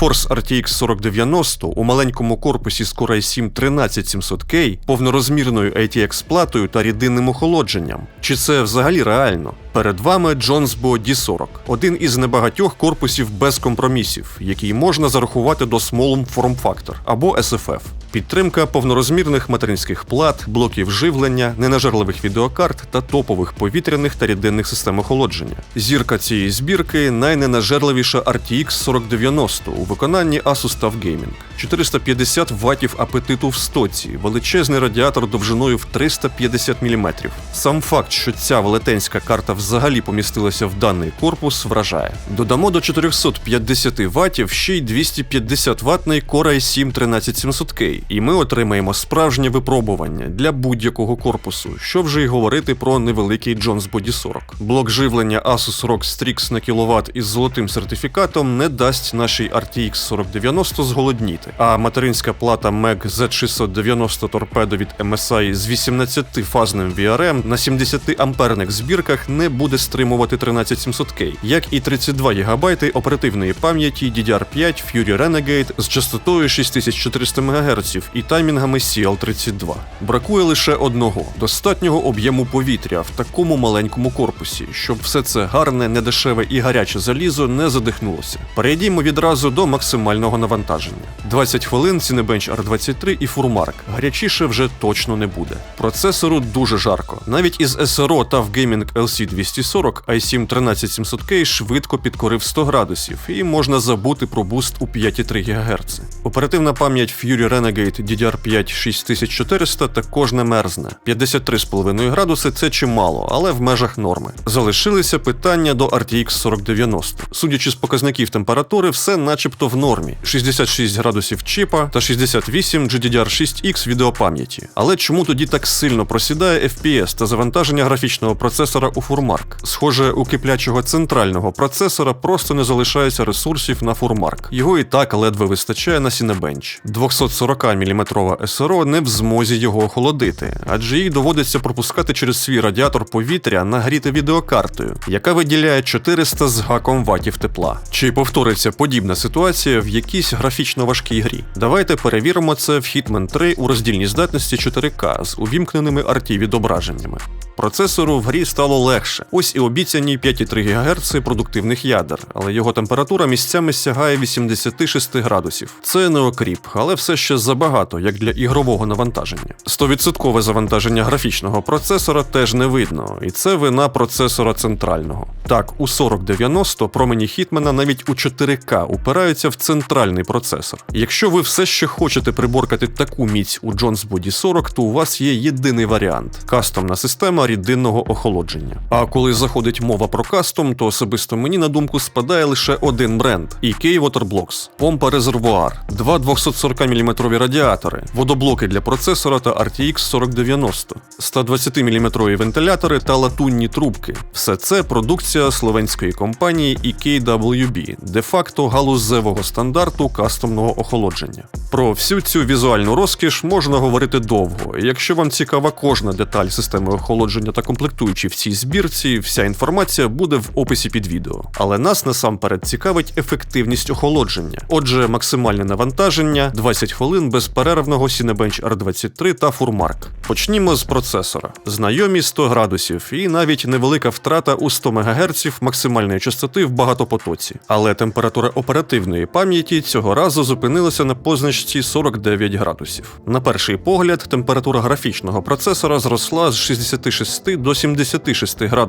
GeForce RTX 4090 у маленькому корпусі з Core i7 13700K, повнорозмірною ATX платою та рідинним охолодженням. Чи це взагалі реально? Перед вами Jonesbo D40, один із небагатьох корпусів без компромісів, який можна зарахувати до Small Form Factor або SFF. Підтримка повнорозмірних материнських плат, блоків живлення, ненажерливих відеокарт та топових повітряних та рідинних систем охолодження. Зірка цієї збірки найненажерливіша RTX 4090 у виконанні Asus TUF Gaming. 450 ватів апетиту в стоці, величезний радіатор довжиною в 350 мм. Сам факт, що ця велетенська карта взагалі помістилася в даний корпус, вражає. Додамо до 450 ватів ще й 250 ватний Core i7 13700K, і ми отримаємо справжнє випробування для будь-якого корпусу, що вже й говорити про невеликий Jones Body 40. Блок живлення Asus ROG Strix на кВт із золотим сертифікатом не дасть нашій RTX 4090 зголодніти, а материнська плата MEG Z690 торпедо від MSI з 18-фазним VRM на 70 амперних збірках не буде стримувати 13700K, як і 32 ГБ оперативної пам'яті DDR5 Fury Renegade з частотою 6400 МГц і таймінгами CL32. Бракує лише одного достатнього об'єму повітря в такому маленькому корпусі, щоб все це гарне, недешеве і гаряче залізо не задихнулося. Перейдімо відразу до максимального навантаження. 20 хвилин Cinebench R23 і Furmark. Гарячіше вже точно не буде. Процесору дуже жарко. Навіть із SRO та в Gaming LC240 i7 13700K швидко підкорив 100 градусів, і можна забути про буст у 5,3 ГГц. Оперативна пам'ять Fury Renegade DDR5 6400 також не мерзне. 53,5 градуси це чимало, але в межах норми. Залишилися питання до RTX 4090. Судячи з показників температури, все начебто в нормі: 66 градусів чіпа та 68 GDDR6X відеопам'яті. Але чому тоді так сильно просідає FPS та завантаження графічного процесора у Furmark? Схоже, у киплячого центрального процесора просто не залишається ресурсів на Furmark. Його і так ледве вистачає на Cinebench. 240 мм СРО не в змозі його охолодити, адже їй доводиться пропускати через свій радіатор повітря, нагріте відеокартою, яка виділяє 400 з гаком ватів тепла. Чи повториться подібна ситуація в якійсь графічно важкій грі? Давайте перевіримо це в Hitman 3 у роздільній здатності 4К з увімкненими RT відображеннями. Процесору в грі стало легше. Ось і обіцяні 5,3 ГГц продуктивних ядер, але його температура місцями сягає 86 градусів. Це не окріп, але все ще забагато, як для ігрового навантаження. 100% завантаження графічного процесора теж не видно, і це вина процесора центрального. Так, у 4090 промені Хітмена навіть у 4К упираються в центральний процесор. Якщо ви все ще хочете приборкати таку міць у Jones Body 40, то у вас є єдиний варіант кастомна система рідинного охолодження. А коли заходить мова про кастом, то особисто мені на думку спадає лише один бренд EK Waterblocks, помпа резервуар, два 240 мм радіатори, водоблоки для процесора та RTX 4090, 120 мм вентилятори та латунні трубки. Все це продукція словенської компанії EKWB, де-факто галузевого стандарту кастомного охолодження. Про всю цю візуальну розкіш можна говорити довго. Якщо вам цікава кожна деталь системи охолодження та комплектуючі в цій збірці, вся інформація буде в описі під відео. Але нас насамперед цікавить ефективність охолодження. Отже, максимальне навантаження 20 хвилин безперервного Cinebench R23 та Furmark. Почнімо з процесора. Знайомі 100 градусів і навіть невелика втрата у 100 МГц максимальної частоти в багатопотоці. Але температура оперативної пам'яті цього разу зупинилася на позначці 49 градусів. На перший погляд, температура графічного процесора зросла з 66 до 76 градусів.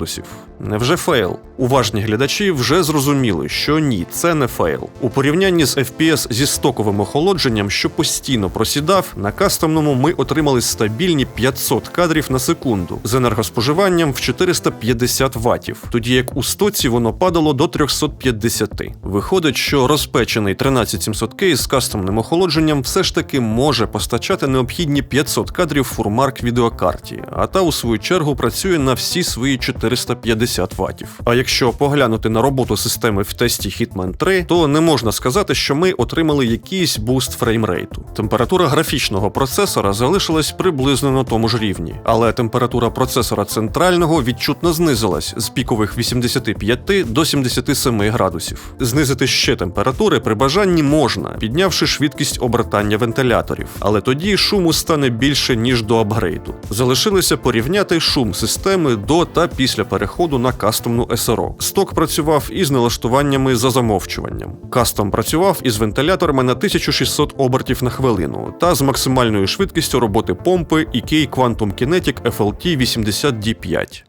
Невже фейл? Уважні глядачі вже зрозуміли, що ні, це не фейл. У порівнянні з FPS зі стоковим охолодженням, що постійно просідав, на кастомному ми отримали стабільні 500 кадрів на секунду з енергоспоживанням в 450 ватів, тоді як у стоці воно падало до 350. Виходить, що розпечений 13700K з кастомним охолодженням все ж таки може постачати необхідні 500 кадрів фурмарк відеокарті, а та у свою чергу працює на всі свої 450 ватів. А якщо поглянути на роботу системи в тесті Hitman 3, то не можна сказати, що ми отримали якийсь буст фреймрейту. Температура графічного процесора залишилась приблизно на тому ж рівні, але температура процесора центрального відчутно знизилась з пікових 85 до 77 градусів. Знизити ще температури при бажанні можна, піднявши швидкість обертання вентиляторів, але тоді шуму стане більше ніж до апгрейду. Залишилося порівняти шум системи до та після переходу на кастомну СРО. Сток працював із налаштуваннями за замовчуванням. Кастом працював із вентиляторами на 1600 обертів на хвилину та з максимальною швидкістю роботи помпи IK Quantum Kinetic FLT 80D5.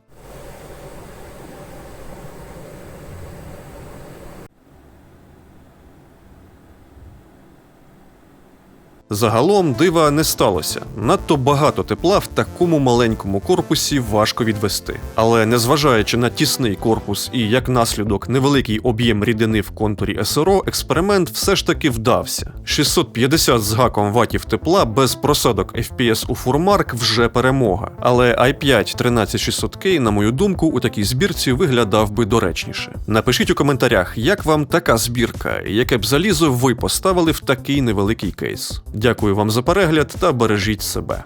Загалом дива не сталося. Надто багато тепла в такому маленькому корпусі важко відвести. Але незважаючи на тісний корпус і як наслідок невеликий об'єм рідини в контурі СРО, експеримент все ж таки вдався. 650 з гаком ватів тепла без просадок FPS у фурмарк вже перемога. Але i5 13600K, на мою думку, у такій збірці виглядав би доречніше. Напишіть у коментарях, як вам така збірка, яке б залізо ви поставили в такий невеликий кейс. Дякую вам за перегляд та бережіть себе.